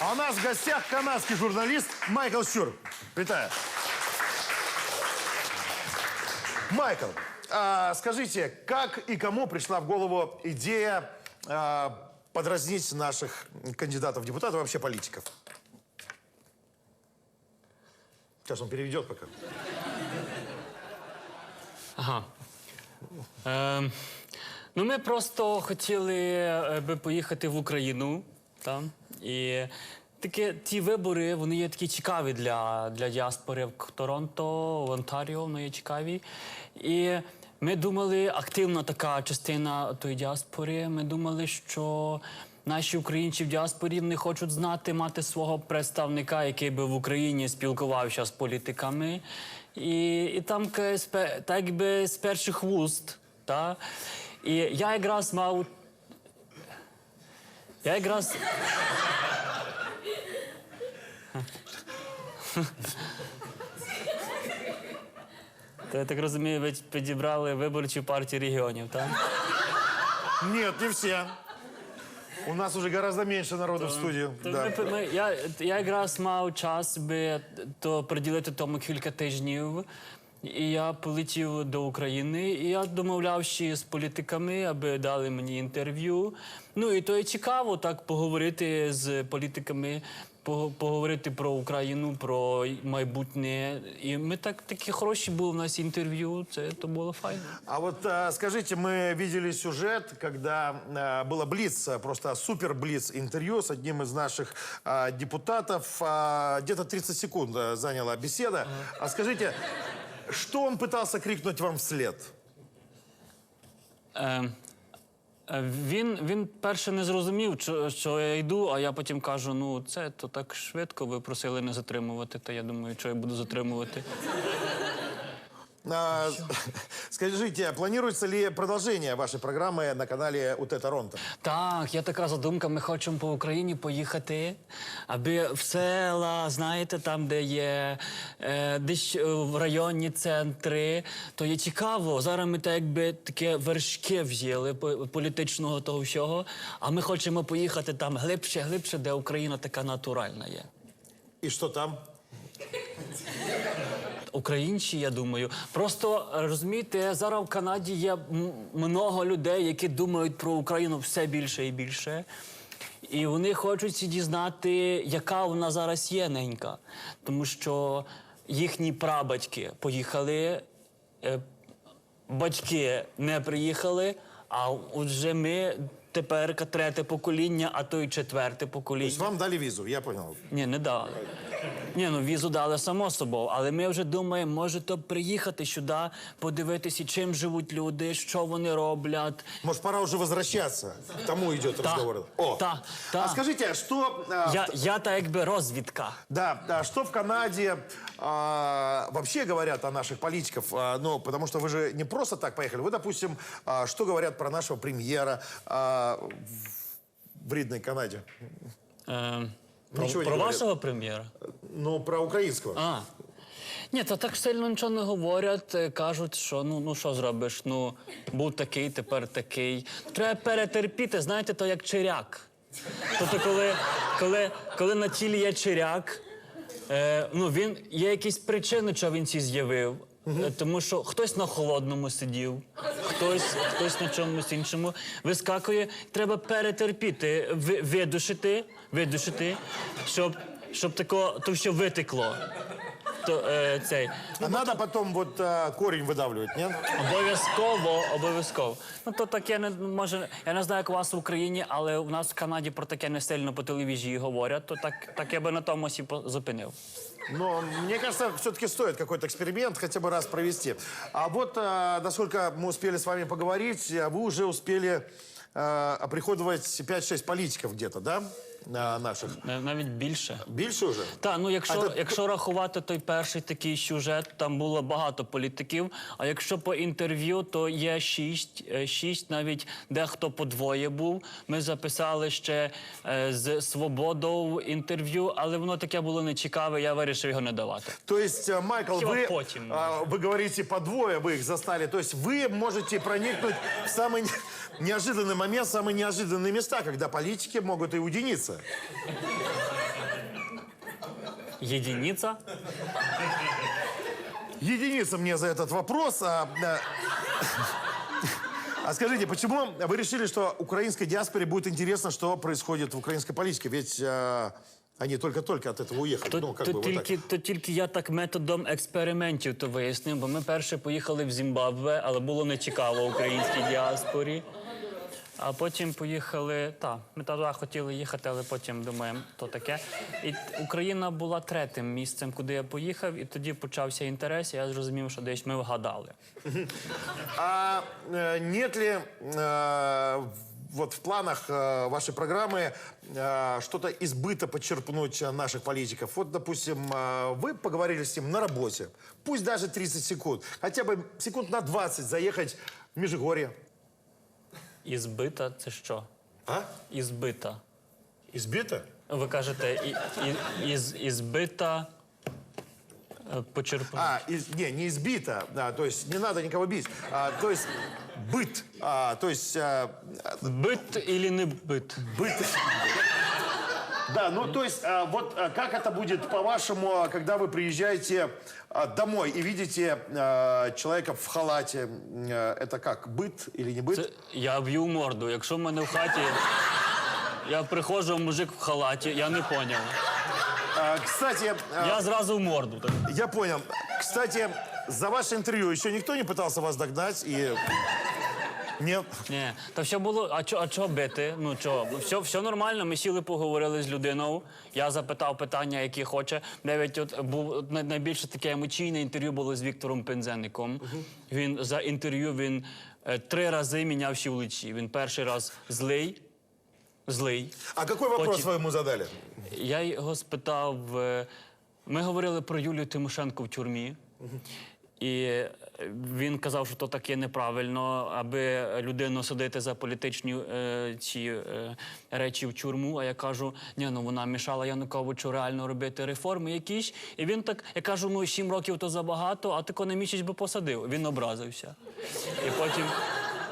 А у нас в гостях канадский журналист Майкл Щур. Витаю. Майкл, а, скажите, как и кому пришла в голову идея а, подразнить наших кандидатов в депутаты, вообще политиков? Сейчас он переведет пока. Ага. Ем, ну, ми просто хотіли е, би поїхати в Україну. Там. І такі, ті вибори вони є такі цікаві для, для діаспори в Торонто, в Онтаріо, вони є цікаві. І ми думали, активна така частина тої діаспори. Ми думали, що наші українці в діаспорі вони хочуть знати, мати свого представника, який би в Україні спілкувався з політиками. І, і там так би з перших вуст. Та? І я якраз мав. Я якраз. То я так розумію, ви підібрали виборчу партію регіонів, так? Нет, не все. У нас уже гораздо меньше народу в студию. То Да. ми- ми- я, я якраз мав час би то приділити тому кілька тижнів. І я полетів до України, і я домовлявся з політиками, аби дали мені інтерв'ю. Ну і то і цікаво так поговорити з політиками, поговорити про Україну, про майбутнє. І ми так такі хороші були у нас інтерв'ю. Це то було файно. А вот а, скажите, мы видели сюжет, когда а, было блиц, а, просто супер блиц интервью с одним из наших а, депутатов. А, где-то 30 секунд а, заняла беседа. А скажите, что он пытался крикнуть вам вслед? Е, е, він, він перше не зрозумів, що, що я йду, а я потім кажу: ну, це то так швидко, ви просили не затримувати, та я думаю, що я буду затримувати. А, скажите, планируется ли продолжение вашей программы на канале УТ Торонто? Так, є така задумка, ми хочемо по Україні поїхати, аби в села, знаєте, там, де є е, десь е, в районні центри, то є цікаво. Зараз ми так якби таке вершки взяли по- політичного того всього, а ми хочемо поїхати там глибше, глибше, де Україна така натуральна є. И что там? Українці, я думаю. Просто е, розумієте, зараз в Канаді є много людей, які думають про Україну все більше і більше. І вони хочуть дізнати, яка вона зараз є ненька. Тому що їхні прабатьки поїхали, е, батьки не приїхали, а отже ми тепер третє покоління, а то й четверте покоління. вам дали визу, я понял. Ні, не дали. Ні, ну візу дали само собою, але ми вже думаємо, може то приїхати сюди, подивитися, чим живуть люди, що вони роблять. Может, пора уже возвращаться? К тому идет Да. разговор. О, Да, да. А скажите, а что... а, Я, я та якби розвідка. Да, да, что в Канаде а, вообще говорят о наших политиков? А, ну, потому что вы же не просто так поехали. Вы, допустим, а, что говорят про нашего премьера а, в, в ридной Канаде? Е, про Нічого не про говорять. вашого прем'єра? Ну, про украинского. А. Ні, то так сильно нічого не говорять. е, Кажуть, що ну, ну що зробиш? Ну, був такий, тепер такий. Треба перетерпіти, знаєте, то як чиряк. Тобто, коли, коли, коли на тілі є чиряк, е, ну, він, є якісь причини, чого він ці з'явив. Е, Тому що хтось на холодному сидів, хтось, хтось на чомусь іншому вискакує. Треба перетерпіти, ви- видушити, видушити, щоб, щоб тако, то все витекло. То, е, цей. А надо потом вот а, корень выдавливать, нет? Обов'язково, обов'язково. Ну то таке не може. Я не знаю, як у вас в Україні, але у нас в Канаді про таке не сильно по телевізії говорять, то так, так я би на тому сі по- зупинив. Но мне кажется, все-таки стоит какой-то эксперимент хотя бы раз провести. А вот, а, насколько мы успели с вами поговорить, а, вы уже успели а, оприходовать 5-6 политиков где-то, да? А, наших. Нав- Навіть більше. Більше вже? Так, ну якщо, А то- якщо рахувати той перший такий сюжет, там було багато політиків. А якщо по інтерв'ю, то є шість, е, шість, навіть дехто по двоє був. Ми записали ще е, з свободою інтерв'ю, але воно таке було нецікаве, я вирішив його не давати. То есть, а, Майкл, Хіба вы, потім. а, вы говорите по двое, вы их застали. То есть вы можете проникнуть в самый не- неожиданный момент, в самые неожиданные места, когда политики могут и уединиться. Єдиниця. Единица мне за этот вопрос. А, а, а скажите, почему вы решили, что украинской диаспоре будет интересно, что происходит в украинской политике? Ведь а, они только-только от этого уехали. То, ну, как то, бы вот так. тільки, то тільки я так методом експериментів то вияснив, бо ми перше поїхали в Зімбабве, але було нецікаво українській діаспорі. А потім поїхали. Та, ми туди хотіли їхати, але потім думаємо, то таке. І Україна була третім місцем, куди я поїхав, і тоді почався інтерес, і я зрозумів, що десь ми вгадали. А э, нет ли э, вот в планах э, вашей программы э, что-то избыто подчерпнуть э, наших политиков? Вот, допустим, э, вы поговорили с ним на работе, пусть даже 30 секунд, хотя бы секунд на 20 заехать в Межигорье. Ізбита це що? А? Ізбита. Ізбита? Ви кажете, і, і, із, ізбита. почерпнуть. А, из- не, не избито, да, то есть не надо никого бить, а, то есть быт, а, то есть а, Бит или не бит? Быт. Да, ну то есть а, вот а, как это будет по-вашему, а, когда вы приезжаете а, домой и видите а, человека в халате, а, это как, быт или не быт? Це я б'ю морду. Якщо в мене в хаті. Я приходжу, мужик в халаті, я не поняв. А, кстати, а, Я зразу в морду. так. я понял. Кстати, за ваше интервью еще никто не пытался вас догнать и... Нет? Ні, та все було. А чо, а бити? Ну чого? Все, все нормально. Ми сіли, поговорили з людиною. Я запитав питання, які хоче. Навіть от був най- найбільше таке емоційне інтерв'ю було з Віктором Пензенником. Він за інтерв'ю він е, три рази мінявся в лиці. Він перший раз злий, злий. А какой вопрос Очень. вы ему задали? Я його спитав. е, Ми говорили про Юлію Тимошенко в тюрмі. І е, він казав, що то таке неправильно, аби людину судити за політичні е, ці е, речі в тюрму. А я кажу, ні, ну вона мішала Януковичу реально робити реформи якісь. І він так, я кажу, ну сім років то забагато, а тако на місяць би посадив. Він образився. І потім.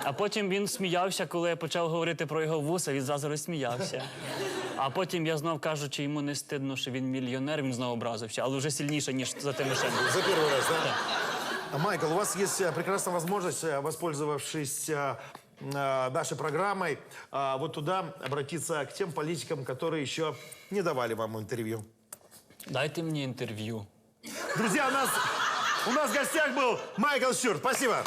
А потім він сміявся, коли я почав говорити про його вуса, він зразу розсміявся. А потім я знов кажу, чи йому не стидно, що він мільйонер, він знову образився, але вже сильніше, ніж за Тимошенко. За первый раз, да? Майкл, у вас есть э, прекрасная возможность, э, воспользовавшись э, нашей программой, вот туда обратиться к тем политикам, которые еще не давали вам интервью. Дайте мені інтерв'ю. Друзья, у нас, у нас в гостях был Майкл Щур. Спасибо.